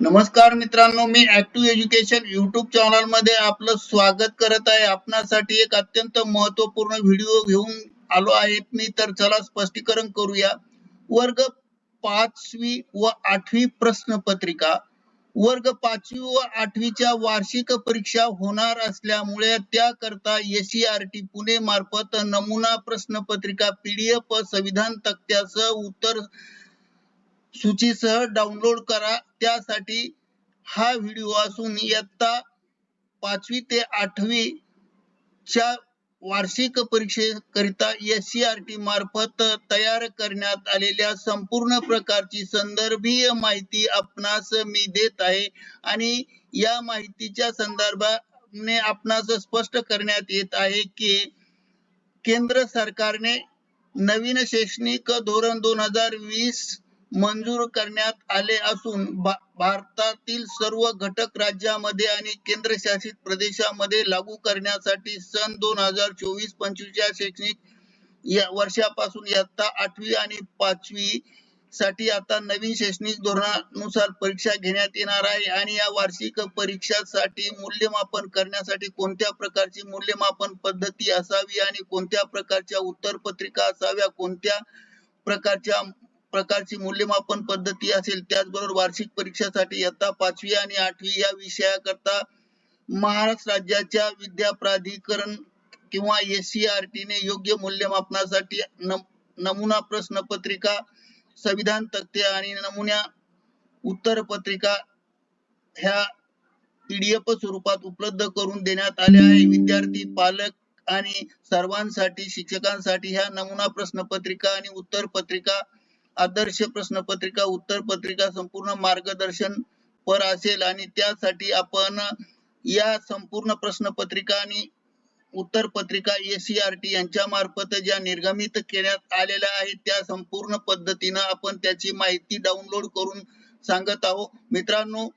नमस्कार मित्रांनो मी ऍक्टिव्ह एज्युकेशन युट्यूब चॅनलमध्ये आपलं स्वागत करत आहे. आपणासाठी एक अत्यंत महत्त्वपूर्ण व्हिडिओ घेऊन आलो आहे. मी तर चला स्पष्टीकरण करूया. वर्ग पाचवी व आठवी प्रश्नपत्रिका. वर्ग पाचवी व आठवीच्या वार्षिक परीक्षा होणार असल्यामुळे त्याकरता एससीआरटी पुणे मार्फत नमुना प्रश्नपत्रिका पीडीएफ संविधान तक्त्यासह उत्तर सूचीसह डाउनलोड करा. त्यासाठी हा व्हिडिओ असून इयत्ता पाचवी ते आठवी च्या वार्षिक परीक्षेकरिता एस सी आर टी मार्फत तयार करण्यात आलेल्या संपूर्ण प्रकारची संदर्भीय माहिती आपणास मी देत आहे आणि या माहितीच्या संदर्भाने आपणास स्पष्ट करण्यात येत आहे की केंद्र सरकारने नवीन शैक्षणिक धोरण दोन हजार वीस मंजूर करण्यात आले असून भा- भारतातील सर्व घटक राज्यामध्ये आणि केंद्रशासित प्रदेशामध्ये लागू करण्यासाठी सन दोन हजार चोवीस पंचवीस या शैक्षणिक या वर्षापासून इयत्ता आठवी आणि पाचवी साठी आता नवीन शैक्षणिक धोरणानुसार परीक्षा घेण्यात येणार आहे आणि या वार्षिक परीक्षासाठी मूल्यमापन करण्यासाठी कोणत्या प्रकारची मूल्यमापन पद्धती असावी आणि कोणत्या प्रकारच्या उत्तरपत्रिका असाव्या कोणत्या प्रकारच्या प्रकारची मूल्यमापन पद्धती असेल त्याचबरोबर वार्षिक परीक्षेसाठी इयत्ता पाचवी आणि आठवी या विषयाकरता महाराष्ट्र राज्याच्या विद्या प्राधिकरण किंवा एससीआरटी ने योग्य मूल्यमापनासाठी नम- नमुना प्रश्नपत्रिका संविधान तक्ते आणि नमुन्या उत्तर पत्रिका ह्या पीडीएफ स्वरूपात उपलब्ध करून देण्यात आले आहे. विद्यार्थी पालक आणि सर्वांसाठी शिक्षकांसाठी ह्या नमुना प्रश्नपत्रिका आणि उत्तर पत्रिका आदर्श प्रश्नपत्रिका उत्तर पत्रिका संपूर्ण मार्गदर्शन पर असेल आणि त्यासाठी आपण या संपूर्ण प्रश्नपत्रिका आणि उत्तर पत्रिका एससीआरटी यांच्या मार्फत ज्या निर्गमित करण्यात आलेल्या आहेत त्या संपूर्ण पद्धतीनं आपण त्याची माहिती डाउनलोड करून सांगत आहोत. मित्रांनो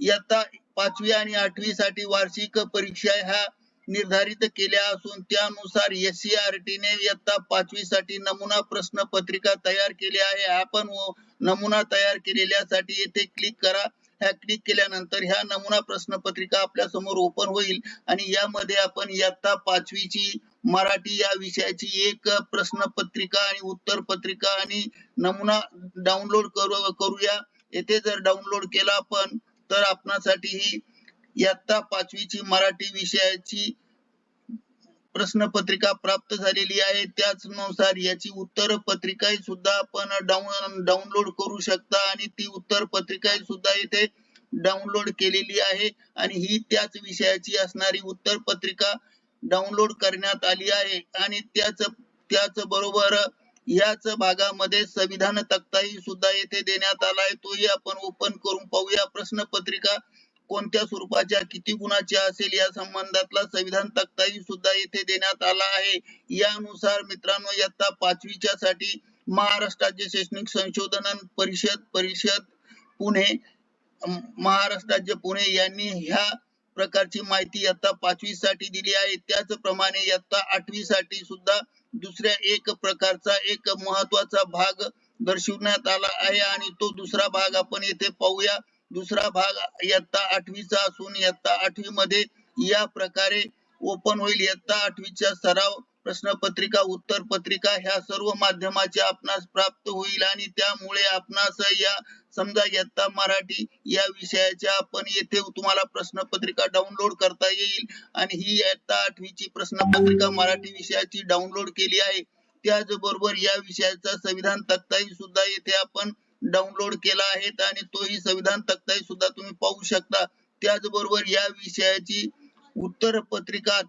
इयत्ता पाचवी आणि आठवी साठी वार्षिक परीक्षा ह्या निर्धारित केल्या असून त्यानुसार एससीआरटी ने इयत्ता पाचवी साठी नमुना प्रश्न पत्रिका तयार केली आहे. आपण नमुना तयार केलेल्यासाठी येथे क्लिक करा. ह्या क्लिक केल्यानंतर ह्या नमुना प्रश्न पत्रिका आपल्यासमोर ओपन होईल आणि यामध्ये आपण इयत्ता पाचवीची मराठी या विषयाची एक प्रश्न पत्रिका आणि उत्तर पत्रिका आणि नमुना डाउनलोड करू करूया. येथे जर डाउनलोड केला आपण तर आपणासाठी ही इयत्ता पाचवीची मराठी विषयाची प्रश्नपत्रिका प्राप्त झालेली आहे. त्याचनुसार याची उत्तर पत्रिका सुद्धा आपण डाउनलोड करू शकता आणि ती उत्तर पत्रिका सुद्धा इथे डाउनलोड केलेली आहे. आणि ही त्याच विषयाची असणारी उत्तर पत्रिका डाउनलोड करण्यात आली आहे. आणि त्याच त्याच बरोबर याच भागामध्ये संविधान तक्ताही सुद्धा येथे देण्यात आला आहे. तोही आपण ओपन करून पाहूया. प्रश्नपत्रिका कोणत्या स्वरूपाच्या किती गुणाच्या असेल या संबंधातला संविधान तक्ताही सुद्धा येथे देण्यात आला आहे. यानुसार मित्रांनो इयत्ता पाचवीच्या साठी महाराष्ट्राचे शैक्षणिक संशोधन परिषद परिषद पुणे महाराष्ट्राचे पुणे यांनी ह्या प्रकारची माहिती इयत्ता पाचवी साठी दिली आहे. त्याचप्रमाणे इयत्ता आठवी साठी सुद्धा दुसऱ्या एक प्रकारचा एक महत्त्वाचा भाग दर्शवण्यात आला आहे. आणि तो दुसरा भाग आपण येथे पाहूया. दुसरा भाग इयत्ता आठवीचा असून इयत्ता आठवी मध्ये या प्रकारे ओपन होईल. इयत्ता आठवीच्या सराव प्रश्नपत्रिका उत्तर पत्रिका ह्या सर्व माध्यमाचे आपणास प्राप्त होईल आणि त्यामुळे आपणास या समजा इयत्ता मराठी या विषयाच्या आपण येथे तुम्हाला प्रश्नपत्रिका डाउनलोड करता येईल आणि ही इयत्ता आठवीची प्रश्नपत्रिका मराठी विषयाची डाउनलोड केली आहे. त्याचबरोबर या विषयाचा संविधान तक्ताही सुद्धा येथे आपण डाउनलोड केला आहे आणि तोही संविधान तक्ताही सुद्धा तुम्ही पाहू शकता. त्याचबरोबर या विषयाची उत्तर पत्रिका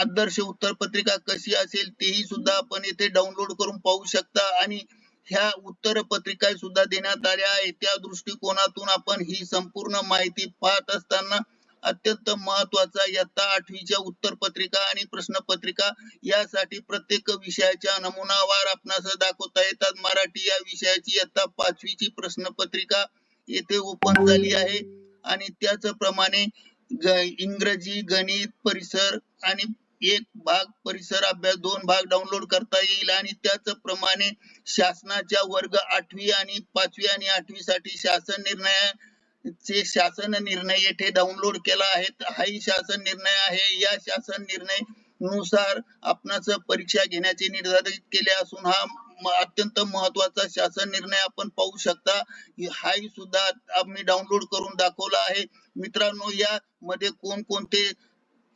आदर्श उत्तर पत्रिका कशी असेल तेही सुद्धा आपण येथे डाउनलोड करून पाहू शकता आणि ह्या उत्तर पत्रिका सुद्धा देण्यात आल्या आहेत. त्या दृष्टिकोनातून आपण ही संपूर्ण माहिती पाहत असताना अत्यंत महत्त्वाचा इयत्ता आठवीच्या उत्तर पत्रिका आणि प्रश्नपत्रिका यासाठी प्रत्येक विषयाच्या नमुनावार आपणास दाखवता येतात. मराठी या विषयाची इयत्ता पाचवीची प्रश्नपत्रिका येथे ओपन झाली आहे. आणि त्याचप्रमाणे ग- इंग्रजी गणित परिसर आणि एक भाग परिसर अभ्यास दोन भाग डाउनलोड करता येईल. आणि त्याचप्रमाणे शासनाच्या वर्ग आठवी आणि पाचवी आणि आठवी साठी शासन निर्णय शासन निर्णय येथे डाउनलोड केला आहे हाही शासन निर्णय आहे. या शासन निर्णयनुसार आपणास परीक्षा घेण्याचे निर्धारित केले असून हा अत्यंत महत्त्वाचा शासन निर्णय आपण पाहू शकता. हाही सुद्धा आम्ही डाउनलोड करून दाखवला आहे. मित्रांनो या मध्ये कोणकोणते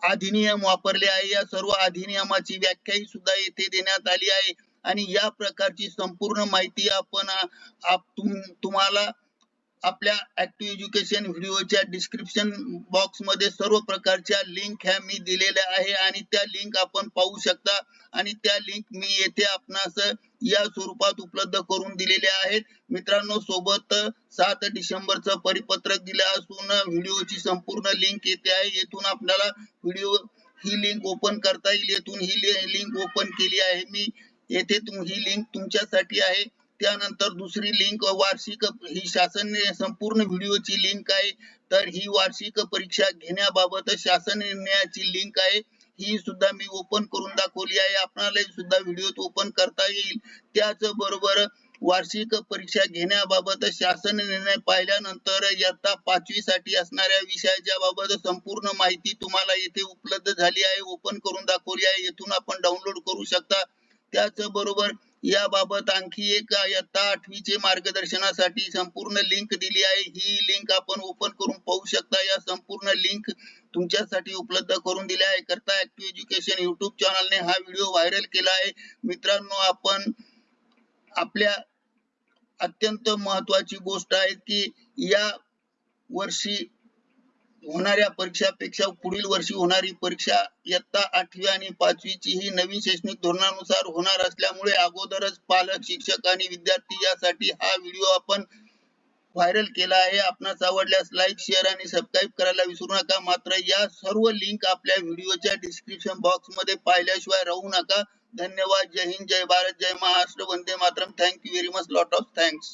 अधिनियम वापरले आहे? या सर्व अधिनियमाची व्याख्याही सुद्धा येथे देण्यात आली आहे. आणि या प्रकारची संपूर्ण माहिती आपण तुम- तुम्हाला आपल्या ऍक्टिव्ह एज्युकेशन व्हिडिओच्या डिस्क्रिप्शन बॉक्समध्ये सर्व प्रकारच्या लिंक ह्या मी दिलेल्या आहे आणि त्या लिंक आपण पाहू शकता आणि त्या लिंक मी येथे आपणास या स्वरूपात उपलब्ध करून दिलेल्या आहेत. मित्रांनो सोबत सात डिसेंबरचं परिपत्रक दिलं असून व्हिडिओची संपूर्ण लिंक येते आहे. येथून आपल्याला व्हिडिओ ही लिंक ओपन करता येईल. येथून ही लिंक ओपन केली आहे. मी येथे तुम- ही लिंक तुमच्यासाठी आहे. त्यानंतर दुसरी लिंक वार्षिक ही शासन संपूर्ण व्हिडिओची लिंक आहे. तर ही वार्षिक परीक्षा घेण्याबाबत शासन निर्णयाची लिंक आहे. ही सुद्धा मी ओपन करून दाखवली आहे. आपणाला सुद्धा व्हिडिओत ओपन करता येईल. त्याच बरोबर वार्षिक परीक्षा घेण्याबाबत शासन निर्णय पाहिल्यानंतर इयत्ता पाचवी साठी असणाऱ्या विषयाच्या बाबत संपूर्ण माहिती तुम्हाला येथे उपलब्ध झाली आहे. ओपन करून दाखवली आहे. येथून आपण डाउनलोड करू शकता. त्याच बरोबर याबाबत आणखी एक इयत्ता आठवीचे मार्गदर्शनासाठी संपूर्ण लिंक दिली आहे. ही लिंक आपण ओपन करून पाहू शकता. या संपूर्ण लिंक तुमच्यासाठी उपलब्ध करून दिल्या आहे. करता ऍक्टिव्ह एज्युकेशन युट्यूब चॅनलने हा व्हिडिओ व्हायरल केला आहे. मित्रांनो आपण आपल्या अत्यंत महत्वाची गोष्ट आहे की या वर्षी होणाऱ्या परीक्षापेक्षा पुढील वर्षी होणारी परीक्षा इयत्ता आठवी आणि पाचवीची ही नवीन शैक्षणिक धोरणानुसार होणार असल्यामुळे अगोदरच पालक शिक्षक आणि विद्यार्थी यासाठी हा व्हिडिओ आपण व्हायरल केला आहे. आपणास आवडल्यास लाईक शेअर आणि सबस्क्राईब करायला विसरू नका. मात्र या सर्व लिंक आपल्या व्हिडिओच्या डिस्क्रिप्शन बॉक्समध्ये पाहिल्याशिवाय राहू नका. धन्यवाद. जय हिंद. जय भारत. जय महाराष्ट्र. वंदे Mataram. Thank you very much lot of thanks